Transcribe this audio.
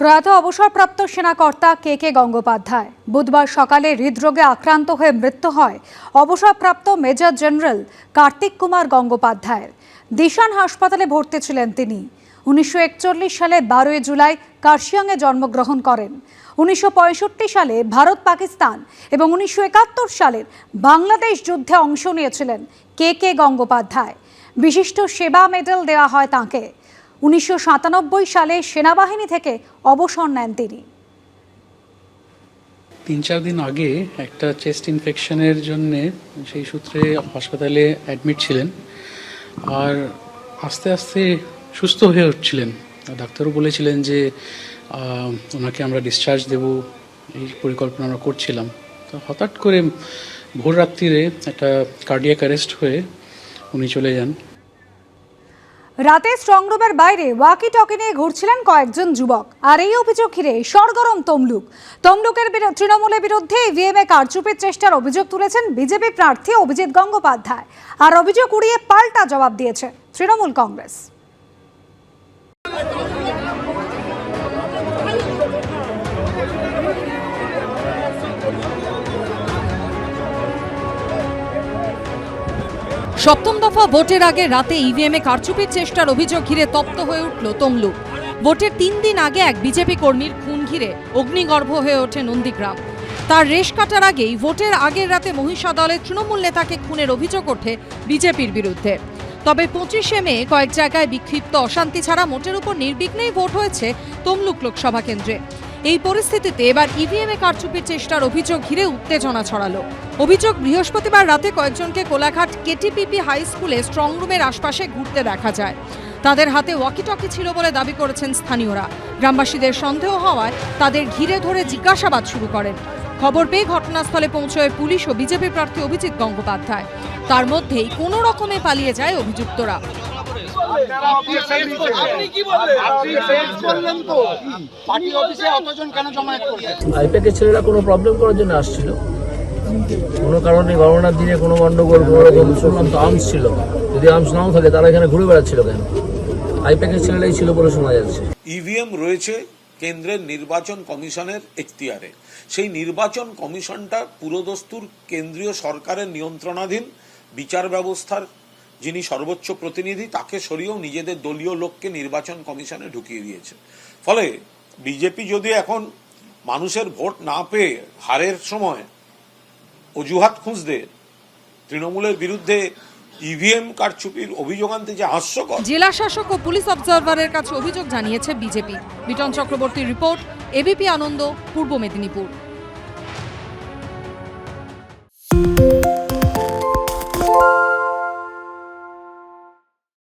প্রয়াত অবসরপ্রাপ্ত সেনাকর্তা কে কে গঙ্গোপাধ্যায়। বুধবার সকালে হৃদরোগে আক্রান্ত হয়ে মৃত্যু হয় অবসরপ্রাপ্ত মেজর জেনারেল কার্তিক কুমার গঙ্গোপাধ্যায়ের। দিশান হাসপাতালে ভর্তি ছিলেন তিনি। উনিশশো একচল্লিশ সালে বারোই জুলাই কার্শিয়াংয়ে জন্মগ্রহণ করেন। উনিশশো পঁয়ষট্টি সালে ভারত পাকিস্তান এবং উনিশশো একাত্তর সালের বাংলাদেশ যুদ্ধে অংশ নিয়েছিলেন কে কে গঙ্গোপাধ্যায়। বিশিষ্ট সেবা মেডেল দেওয়া হয় তাঁকে। উনিশশো সাতানব্বই সালে সেনাবাহিনী থেকে অবসর নেন তিনি। তিন চার দিন আগে একটা চেস্ট ইনফেকশনের জন্য সেই সূত্রে হাসপাতালে অ্যাডমিট ছিলেন আর আস্তে আস্তে সুস্থ হয়ে উঠছিলেন। ডাক্তারও বলেছিলেন যে ওনাকে আমরা ডিসচার্জ দেব, এই পরিকল্পনা আমরা করছিলাম। তো হঠাৎ করে ভোর রাত্রিরে একটা কার্ডিয়াক অ্যারেস্ট হয়ে উনি চলে যান। রাতে স্ট্রংরুমের বাইরে ওয়াকি টকি নিয়ে ঘুরছিলেন কয়েকজন যুবক। আর এই অভিযোগ ঘিরে সরগরম তমলুক। তমলুকের তৃণমূলের বিরুদ্ধে ইভিএমএ কারচুপির চেষ্টার অভিযোগ তুলেছেন বিজেপি প্রার্থী অভিজিৎ গঙ্গোপাধ্যায়। আর অভিযোগ উড়িয়ে পাল্টা জবাব দিয়েছে তৃণমূল কংগ্রেস। সপ্তম দফা ভোটের আগে রাতে ইভিএমে কারচুপির চেষ্টার অভিযোগ ঘিরে তপ্ত হয়ে উঠল তমলুক ভোটের তিন দিন আগে এক বিজেপি কর্মীর খুন ঘিরে অগ্নিগর্ভ হয়ে ওঠে নন্দীগ্রাম। তার রেশ কাটার আগেই ভোটের আগের রাতে মহিষা দলের তৃণমূল নেতাকে খুনের অভিযোগ ওঠে বিজেপির বিরুদ্ধে। তবে পঁচিশে মে কয়েক জায়গায় বিক্ষিপ্ত অশান্তি ছাড়া মোটের উপর নির্বিঘ্নেই ভোট হয়েছে তমলুক লোকসভা কেন্দ্রে। এই পরিস্থিতিতে এবার ইভিএমে কারচুপির চেষ্টার অভিযোগ ঘিরে উত্তেজনা ছড়ালো। অভিযোগ বৃহস্পতিবার রাতে কয়েকজনকে কোলাঘাট কেটিপিপি হাই স্কুলে স্ট্রংরুমের আশপাশে ঘুরতে দেখা যায়। তাদের হাতে ওয়াকিটকি ছিল বলে দাবি করেছেন স্থানীয়রা। গ্রামবাসীদের সন্দেহ হওয়ায় তাদের ঘিরে ধরে জিজ্ঞাসাবাদ শুরু করেন। খবর পেয়ে ঘটনাস্থলে পৌঁছয় পুলিশ ও বিজেপি প্রার্থী অভিজিৎ গঙ্গোপাধ্যায়। তার মধ্যেই কোনো রকমে পালিয়ে যায় অভিযুক্তরা। আইপ্যাকের ছেলেরা কোনো প্রবলেম করার জন্য আসছিল? কোনো কারণে গণনার দিনে কোনো গন্ডগোল কোনো রকম শুনলাম তো আর্মস ছিল যদি আর্মস নাও থাকে তারা এখানে ঘুরে বেড়াচ্ছিল কেন? আইপ্যাকের ছেলেরাই ছিল বলে শোনা যাচ্ছে। ইভিএম রয়েছে কেন্দ্রের নির্বাচন কমিশনের এখতিয়ারে। সেই নির্বাচন কমিশনটা পুরোদস্তুর কেন্দ্রীয় সরকারের নিয়ন্ত্রণাধীন বিচার ব্যবস্থার যিনি সর্বোচ্চ প্রতিনিধি, তাকে সরিয়েও নিজেদের দলীয় লোককে নির্বাচন কমিশনে ঢুকিয়ে দিয়েছে। ফলে বিজেপি যদি এখন মানুষের ভোট না পেয়ে হারের সময় অজুহাত খুঁজতে তৃণমূলের বিরুদ্ধে ইভিএম কারচুপির অভিযোগ আনতে যে হাস্যকর জেলা শাসক ও পুলিশ অবজারভারের কাছে অভিযোগ জানিয়েছে বিজেপি। বিটন চক্রবর্তীর রিপোর্ট এবিপি আনন্দ, পূর্ব মেদিনীপুর।